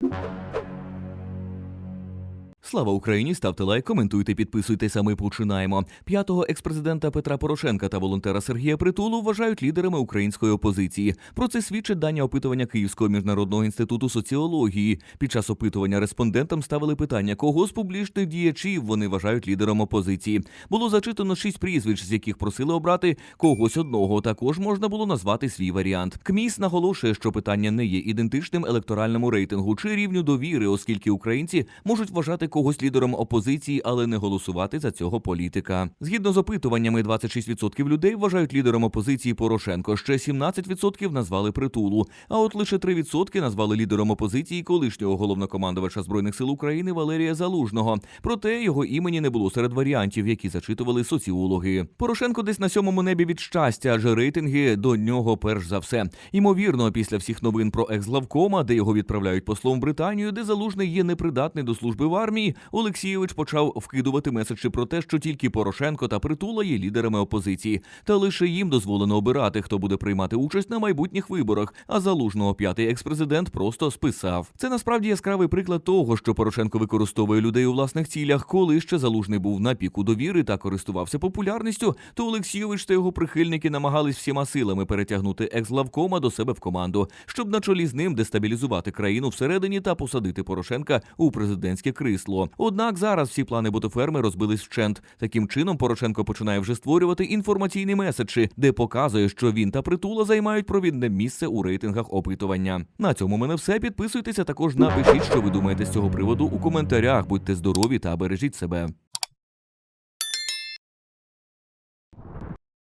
you Слава Україні! Ставте лайк, коментуйте, підписуйтесь, а ми починаємо. П'ятого експрезидента Петра Порошенка та волонтера Сергія Притулу вважають лідерами української опозиції. Про це свідчить дання опитування Київського міжнародного інституту соціології. Під час опитування респондентам ставили питання, кого з публічних діячів вони вважають лідером опозиції. Було зачитано шість прізвищ, з яких просили обрати когось одного. Також можна було назвати свій варіант. КМІС наголошує, що питання не є ідентичним електоральному рейтингу чи рівню довіри, оскільки українці можуть вважати когось лідером опозиції, але не голосувати за цього політика. Згідно з опитуваннями, 26% людей вважають лідером опозиції Порошенко. Ще 17% назвали притулу. А от лише 3% назвали лідером опозиції колишнього головнокомандувача збройних сил України Валерія Залужного. Проте його імені не було серед варіантів, які зачитували соціологи. Порошенко десь на сьомому небі від щастя, адже рейтинги до нього перш за все. Ймовірно, після всіх новин про екс-главкома, де його відправляють послом в Британію, де залужний є непридатний до служби в армії, Олексійович почав вкидувати меседжі про те, що тільки Порошенко та Притула є лідерами опозиції, та лише їм дозволено обирати, хто буде приймати участь на майбутніх виборах. А залужного п'ятий експрезидент просто списав. Це насправді яскравий приклад того, що Порошенко використовує людей у власних цілях. Коли ще залужний був на піку довіри та користувався популярністю, то Олексійович та його прихильники намагались всіма силами перетягнути екс-главкома до себе в команду, щоб на чолі з ним дестабілізувати країну всередині та посадити Порошенка у президентське крісло. Однак зараз всі плани ботоферми розбились вщент. Таким чином Порошенко починає вже створювати інформаційні меседжі, де показує, що він та притула займають провідне місце у рейтингах опитування. На цьому мене все. Підписуйтеся також напишіть, що ви думаєте з цього приводу у коментарях. Будьте здорові та бережіть себе.